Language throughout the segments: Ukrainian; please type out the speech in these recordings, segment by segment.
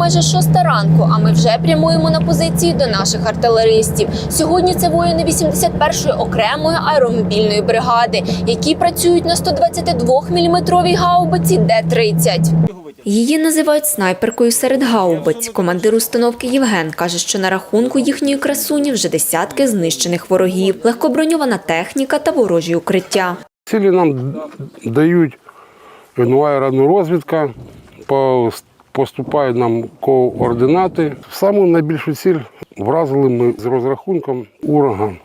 майже шоста ранку, а ми вже прямуємо на позиції до наших артилеристів. Сьогодні це воїни 81-ї окремої аеромобільної бригади, які працюють на 122-мм гаубиці Д-30. Її називають снайперкою серед гаубиць. Командир установки Євген каже, що на рахунку їхньої красуні вже десятки знищених ворогів, легкоброньована техніка та ворожі укриття. Цілі нам дають ну, аеророзвідка, по- поступають нам координати. Саму найбільшу ціль вразили ми з розрахунком ураган.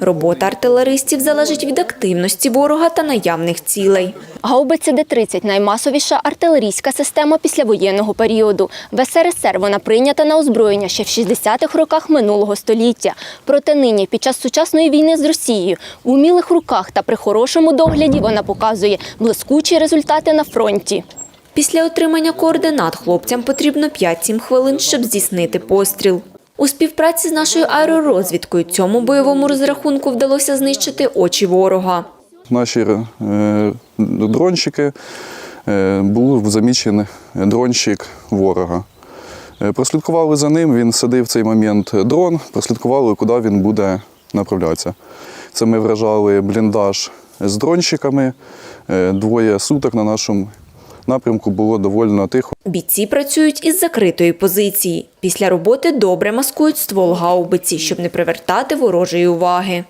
Робота артилеристів залежить від активності ворога та наявних цілей. Гаубиця Д-30 – наймасовіша артилерійська система післявоєнного періоду. В СРСР вона прийнята на озброєння ще в 60-х роках минулого століття. Проте нині, під час сучасної війни з Росією, у вмілих руках та при хорошому догляді вона показує блискучі результати на фронті. Після отримання координат хлопцям потрібно 5-7 хвилин, щоб здійснити постріл. У співпраці з нашою аеророзвідкою цьому бойовому розрахунку вдалося знищити очі ворога. Наші е, дронщики е, був замічений дронщик ворога. Е, Прослідкували за ним, він садив в цей момент дрон, прослідкували, куди він буде направлятися. Це ми вражали бліндаж з дронщиками. Двоє суток на нашому напрямку було доволі тихо. Бійці працюють із закритої позиції. Після роботи добре маскують ствол гаубиці, щоб не привертати ворожої уваги.